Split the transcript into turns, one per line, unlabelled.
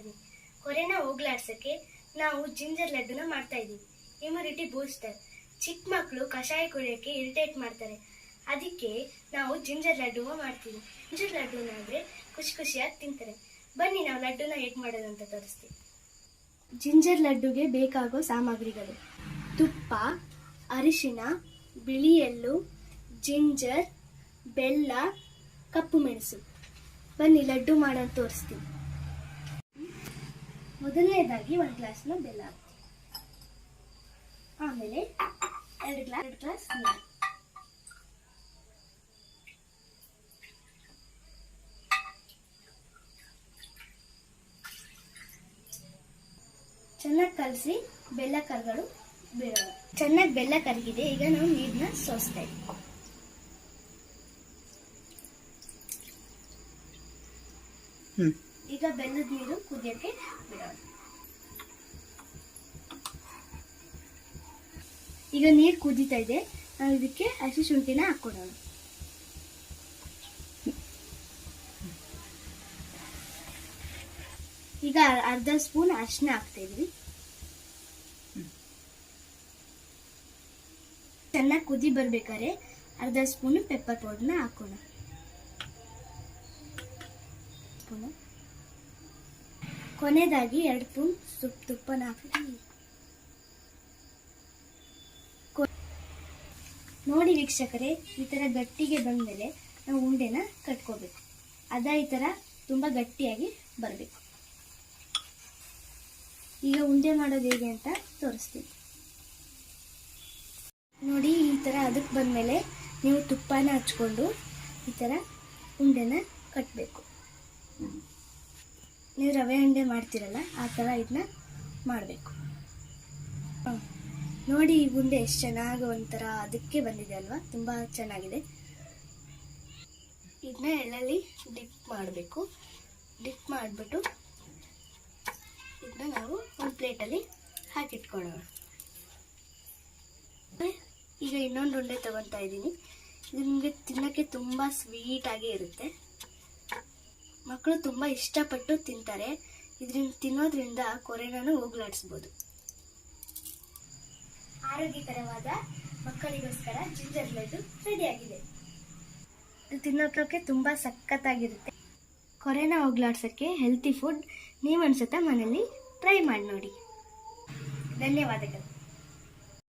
ಇದ್ದೀನಿ ಕೊರೆನ ಹೋಗ್ಲಾಡ್ಸಕ್ಕೆ ನಾವು ಜಿಂಜರ್ ಲಡ್ಡುನ ಮಾಡ್ತಾ ಇದ್ದೀವಿ. Immunity booster. ಚಿಕ್ಕ ಮಕ್ಕಳು ಕಷಾಯ ಕುಡಿಯೋಕ್ಕೆ ಇರಿಟೇಟ್ ಮಾಡ್ತಾರೆ. ಅದಕ್ಕೆ ನಾವು ಜಿಂಜರ್ ಲಡ್ಡು ಮಾಡ್ತೀವಿ. ಜಿಂಜರ್ ಲಡ್ಡುನ ಖುಷಿ ಖುಷಿಯಾಗಿ ತಿಂತಾರೆ. ಬನ್ನಿ ನಾವು ಲಡ್ಡುನ ಹೇಗೆ ಮಾಡೋದಂತ ತೋರಿಸ್ತೀವಿ. ಜಿಂಜರ್ ಲಡ್ಡುಗೆ ಬೇಕಾಗೋ ಸಾಮಗ್ರಿಗಳು. ತುಪ್ಪ ಅರಿಶಿನ ಬಿಳಿ ಎಳ್ಳು ಜಿಂಜರ್, ಬೆಲ್ಲ, ಕಪ್ಪು ಮೆಣಸು. ಬನ್ನಿ ಲಡ್ಡು ಮಾಡೋದು ತೋರಿಸ್ತೀನಿ ಮೊದಲನೇದಾಗಿ ಒಂದು ಗ್ಲಾಸ್ನ ಬೆಲ್ಲ ಹಾಕ್ತೀವಿ ಆಮೇಲೆ ಎರಡು ಗ್ಲಾಸ್ ಎರಡು ಗ್ಲಾಸ್ ನೀರು. ಚೆನ್ನಾಗಿ ಕಲಸಿ ಬೆಲ್ಲ ಕರ್ಗಳು ಬಿಡೋಣ. ಚೆನ್ನಾಗಿ ಬೆಲ್ಲ ಕರಗಿದೆ, ಈಗ ನಾವು ನೀರನ್ನ ಸೋಸ್ತಾ ಇದ್ದೀವಿ
ಹ್ಮ್.
ಈಗ ಬೆಲ್ಲದ ನೀರು ಕುದಿಯೋಕ್ಕೆ ಬಿಡೋಣ. ಈಗ ನೀರು ಕುದೀತಾ ಇದೆ. ನಾವು ಇದಕ್ಕೆ ಹಸಿ ಶುಂಠಿನ ಹಾಕ್ಕೊಡೋಣ. ಈಗ ಅರ್ಧ ಸ್ಪೂನ್ ಅರಿಶಿನ ಹಾಕ್ತಾ ಇದ್ವಿ. ಚೆನ್ನಾಗಿ ಕುದಿ ಬರ್ಬೇಕಾದ್ರೆ ಅರ್ಧ ಸ್ಪೂನ್ ಪೆಪ್ಪರ್ ಪೌಡರ್ನ ಹಾಕೋಣ ಕೊನೆಯದಾಗಿ ಎರಡು ಸ್ಪೂನ್ ಸುಪ್ ತುಪ್ಪನ ಹಾಕಿ ನೋಡಿ ವೀಕ್ಷಕರೇ, ಈ ಥರ ಗಟ್ಟಿಗೆ ಬಂದಮೇಲೆ ನಾವು ಉಂಡೆನ ಕಟ್ಕೋಬೇಕು. ಅದ ಈ ಥರ ತುಂಬ ಗಟ್ಟಿಯಾಗಿ ಬರಬೇಕು. ಈಗ ಉಂಡೆ ಮಾಡೋದು ಹೇಗೆ ಅಂತ ತೋರಿಸ್ತೀನಿ. ನೋಡಿ, ಈ ಥರ ಅದಕ್ಕೆ ಬಂದಮೇಲೆ ನೀವು ತುಪ್ಪನ ಹಚ್ಕೊಂಡು ಈ ಥರ ಉಂಡೆನ ಕಟ್ಟಬೇಕು ನೀವು ರವೆ ಉಂಡೆ ಮಾಡ್ತೀರಲ್ಲ, ಆ ಥರ ಇದನ್ನ ಮಾಡಬೇಕು. ನೋಡಿ ಈ ಉಂಡೆ ಎಷ್ಟು ಚೆನ್ನಾಗಿ ಒಂಥರ ಅದಕ್ಕೆ ಬಂದಿದೆ ಅಲ್ವಾ? ತುಂಬ ಚೆನ್ನಾಗಿದೆ. ಇದನ್ನ ಎಳ್ಳಲ್ಲಿ ಡಿಪ್ ಮಾಡಬೇಕು. ಡಿಪ್ ಮಾಡಿಬಿಟ್ಟು ಇದನ್ನ ನಾವು ಒಂದು ಪ್ಲೇಟಲ್ಲಿ ಹಾಕಿಟ್ಕೊಳ್ಳೋಣ. ಈಗ ಇನ್ನೊಂದು ಉಂಡೆ ತಗೊತಾ ಇದ್ದೀನಿ. ಇದು ನಿಮಗೆ ತಿನ್ನೋಕ್ಕೆ ತುಂಬ ಸ್ವೀಟಾಗಿ ಇರುತ್ತೆ. ಮಕ್ಕಳು ತುಂಬ ಇಷ್ಟಪಟ್ಟು ತಿಂತಾರೆ. ಇದರಿಂದ ತಿನ್ನೋದ್ರಿಂದ ಕೊರೋನಾನು ಹೋಗ್ಲಾಡಿಸ್ಬೋದು. ಆರೋಗ್ಯಕರವಾದ ಮಕ್ಕಳಿಗೋಸ್ಕರ ಜಿಂಜರ್ ಲಡ್ಡು ಆಗಿದೆ. ಇದು ತಿನ್ನೋಕೆ ತುಂಬ ಸಖತ್ತಾಗಿರುತ್ತೆ. ಕೊರೋನಾ ಹೋಗ್ಲಾಡ್ಸೋಕ್ಕೆ ಹೆಲ್ತಿ ಫುಡ್ ನೀವು ಅನ್ಸುತ್ತಾ ಮನೇಲಿ ಟ್ರೈ ಮಾಡಿ ನೋಡಿ. ಧನ್ಯವಾದಗಳು.